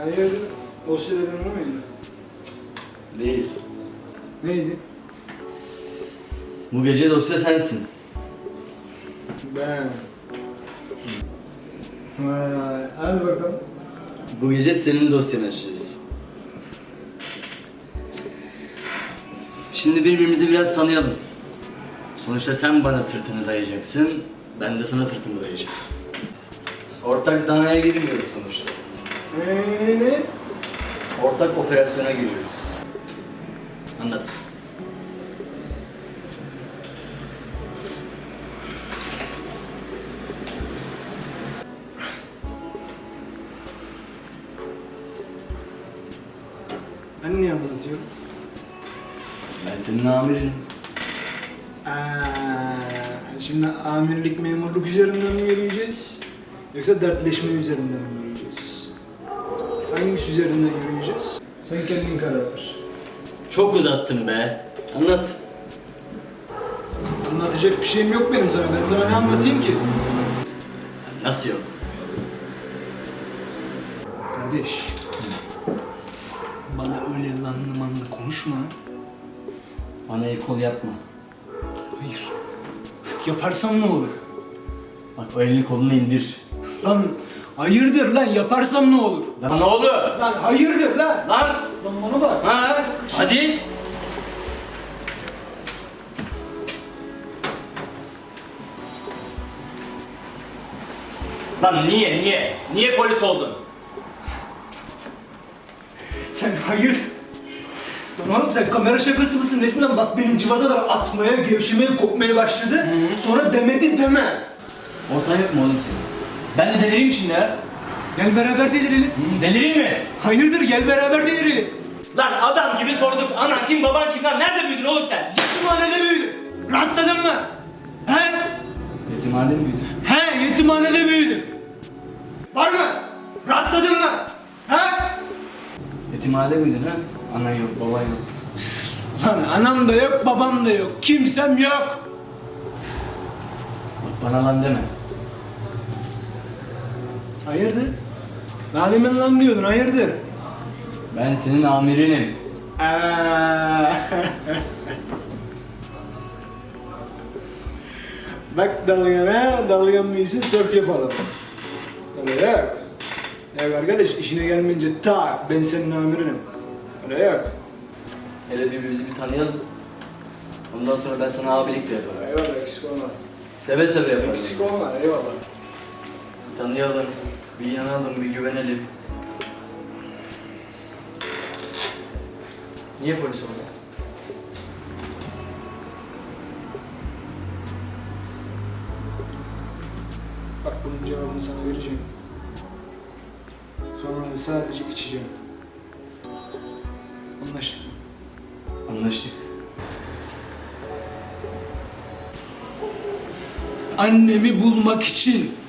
Hayır, o süreden o muydu? Değil. Neydi? Bu gece dosya sensin. Ben. Vay, hadi bakalım. Bu gece senin dosyanı açacağız. Şimdi birbirimizi biraz tanıyalım. Sonuçta sen bana sırtını dayayacaksın, ben de sana sırtımı dayayacağım. Ortak danaya girmiyoruz sonuçta. Ortak operasyona giriyoruz. Anlat. Ben niye anlatıyorum? Ben senin amirinim. Aa, şimdi amirlik memurluk üzerinden mi yürüyeceğiz? Yoksa dertleşme üzerinden mi yürüyeceğiz? Hangisi üzerinden yürüyeceğiz? Sen kendin karar ver. Çok uzattın be. Anlat. Anlatacak bir şeyim yok benim sana. Ben sana ne anlatayım ki? Nasıl yok? Kardeş. Bana öyle lanlı manlı konuşma. Bana el kol yapma. Hayır. Yaparsam ne olur? Bak o elini kolunu indir. Lan hayırdır lan yaparsam ne olur? Lan ne oldu? Lan hayırdır lan? Lan! Lan bana bak. Ha? Hadi! Lan niye, niye? Niye polis oldun? Sen hayır. Lan oğlum sen kamera şakası mısın nesin lan? Bak benim civatalar atmaya, gevşemeye, kopmaya başladı. Sonra demedi deme. Ortağın yok mu oğlum senin? Ben de delireyim şimdi ha. Gel beraber delirelim. Hı, delireyim mi? Hayırdır gel beraber delirelim. Lan adam gibi sorduk. Anan kim, baban kim lan? Nerede büyüdün oğlum sen? Yetimhanede büyüdüm. Rahatladın mı? He? Yetimhanede mi büyüdün? He yetimhanede büyüdüm. Var mı? Rahatladın mı? He? Yetimhanede büyüdün ha? Anan yok, baban yok. Lan anam da yok, babam da yok. Kimsem yok. Bana lan deme. Hayırdır? Daha demin lan diyordun, hayırdır? Ben senin amirinim. Aa. Bak dalgana, dalgan büyüsün, sörf yapalım. Öyle yok. Yok arkadaş, işine gelmeyince ta ben senin amirinim. Öyle yok. Hele birbirimizi bir tanıyalım. Ondan sonra ben sana abilik de yaparım. Eyvallah, eksik olma. Seve seve yaparım. Eksik olma, eyvallah. Tanıyalım, bir inanalım, bir güvenelim. Niye polis oldun? Bak bunun cevabını sana vereceğim. Sonra da sadece içeceğim. Anlaştık mı? Anlaştık. Annemi bulmak için